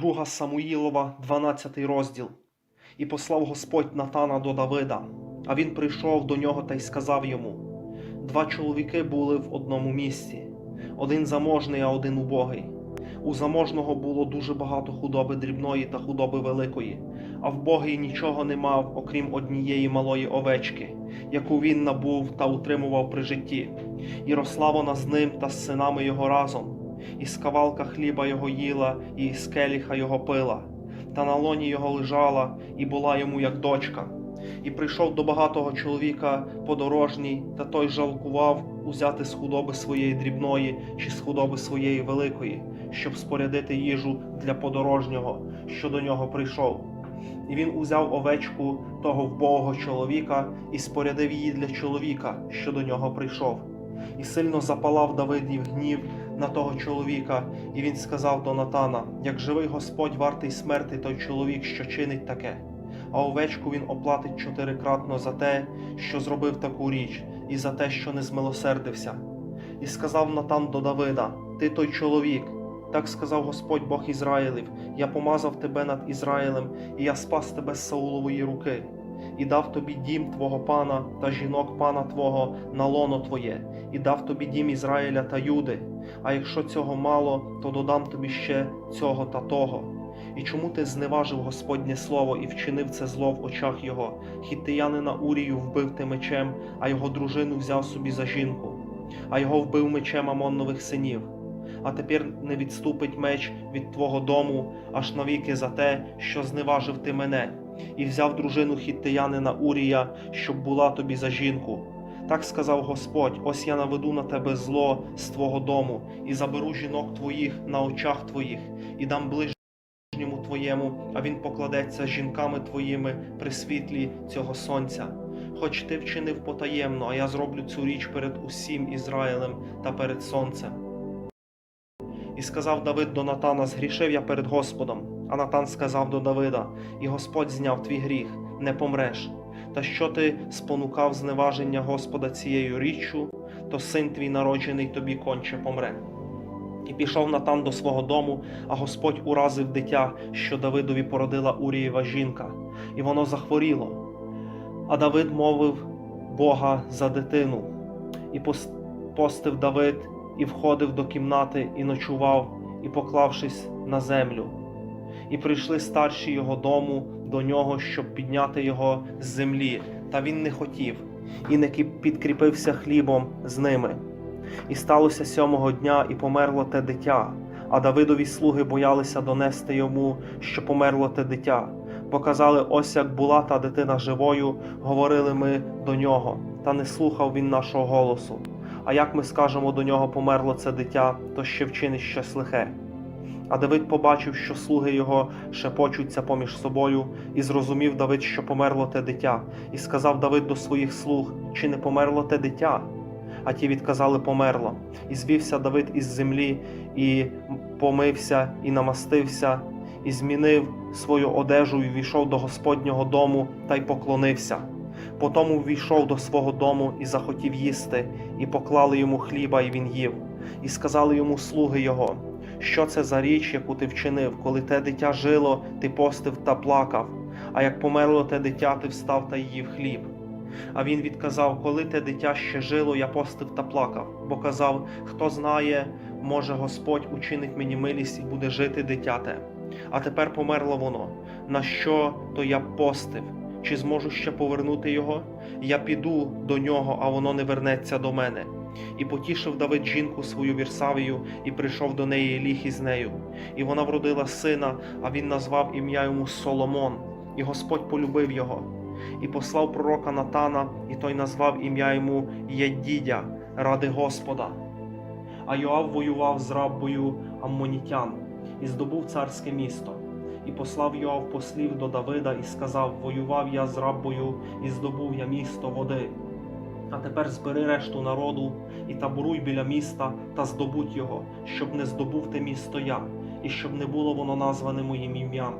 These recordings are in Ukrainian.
Друга Самуїлова, 12 розділ. І послав Господь Натана до Давида, а він прийшов до нього та й сказав йому: Два чоловіки були в одному місці, один заможний, а один убогий. У заможного було дуже багато худоби дрібної та худоби великої, а вбогий нічого не мав, окрім однієї малої овечки, яку він набув та утримував при житті, і росла вона з ним та з синами його разом і з кавалка хліба його їла, і з келіха його пила, та на лоні його лежала, і була йому як дочка. І прийшов до багатого чоловіка подорожній, та той жалкував узяти з худоби своєї дрібної чи з худоби своєї великої, щоб спорядити їжу для подорожнього, що до нього прийшов. І він узяв овечку того вбогого чоловіка і спорядив її для чоловіка, що до нього прийшов. І сильно запалав Давидів гнів на того чоловіка, і він сказав до Натана: як живий Господь вартий смерти той чоловік, що чинить таке. А овечку він оплатить чотирикратно за те, що зробив таку річ, і за те, що не змилосердився. І сказав Натан до Давида: Ти той чоловік. Так сказав Господь Бог Ізраїлів: Я помазав тебе над Ізраїлем, і я спас тебе з Саулової руки, і дав тобі дім твого пана та жінок пана твого на лоно твоє, і дав тобі дім Ізраїля та Юди. А якщо цього мало, то додам тобі ще цього та того. І чому ти зневажив Господнє слово і вчинив це зло в очах його? Хіттиянина Урію вбив ти мечем, а його дружину взяв собі за жінку, а його вбив мечем Амоннових синів. А тепер не відступить меч від твого дому аж навіки за те, що зневажив ти мене, і взяв дружину хіттиянина Урія, щоб була тобі за жінку. Так сказав Господь: ось я наведу на тебе зло з твого дому, і заберу жінок твоїх на очах твоїх, і дам ближньому твоєму, а він покладеться жінками твоїми при світлі цього сонця. Хоч ти вчинив потаємно, а я зроблю цю річ перед усім Ізраїлем та перед сонцем. І сказав Давид до Натана: Згрішив я перед Господом. А Натан сказав до Давида: І Господь зняв твій гріх, не помреш. Та що ти спонукав зневаження Господа цією річчю, то син твій народжений тобі конче помре. І пішов Натан до свого дому, а Господь уразив дитя, що Давидові породила Урієва жінка, і воно захворіло. А Давид мовив Бога за дитину, і постив Давид, і входив до кімнати, і ночував, і поклавшись на землю. І прийшли старші його дому до нього, щоб підняти його з землі, та він не хотів, і не підкріпився хлібом з ними. І сталося сьомого дня, і померло те дитя. А Давидові слуги боялися донести йому, що померло те дитя. Бо казали, ось як була та дитина живою, говорили ми до нього, та не слухав він нашого голосу. А як ми скажемо до нього померло це дитя, то ще вчинить щось лихе. А Давид побачив, що слуги його шепочуться поміж собою, і зрозумів Давид, що померло те дитя, і сказав Давид до своїх слуг, чи не померло те дитя? А ті відказали померло. І звівся Давид із землі, і помився, і намастився, і змінив свою одежу, і війшов до Господнього дому та й поклонився. Потому ввійшов до свого дому і захотів їсти, і поклали йому хліба, і він їв. І сказали йому слуги його, що це за річ, яку ти вчинив, коли те дитя жило, ти постив та плакав, а як померло те дитя, ти встав та їв хліб. А він відказав, коли те дитя ще жило, я постив та плакав, бо казав, хто знає, може Господь учинить мені милість і буде жити дитя те. А тепер померло воно. На що то я постив? Чи зможу ще повернути його? Я піду до нього, а воно не вернеться до мене. І потішив Давид жінку свою Вірсавію, і прийшов до неї ліг із нею. І вона вродила сина, а він назвав ім'я йому Соломон, і Господь полюбив його. І послав пророка Натана, і той назвав ім'я йому Єддідя ради Господа. А Йоав воював з рабою Аммонітян і здобув царське місто. І послав Йоав послів до Давида і сказав: Воював я з рабою, і здобув я місто води. А тепер збери решту народу і таборуй біля міста та здобудь його, щоб не здобув те місто я, і щоб не було воно назване моїм ім'ям.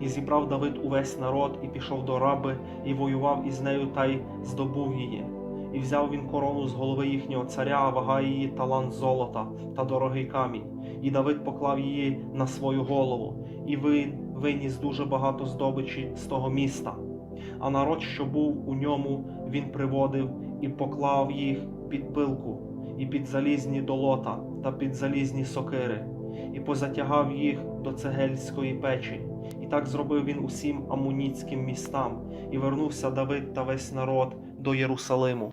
І зібрав Давид увесь народ, і пішов до раби, і воював із нею та й здобув її. І взяв він корону з голови їхнього царя, а вага її талант золота та дорогий камінь, і Давид поклав її на свою голову, і він виніс дуже багато здобичі з того міста. А народ, що був у ньому, він приводив і поклав їх під пилку, і під залізні долота та під залізні сокири, і позатягав їх до цегельської печі. І так зробив він усім амуніцьким містам, і вернувся Давид та весь народ до Єрусалиму.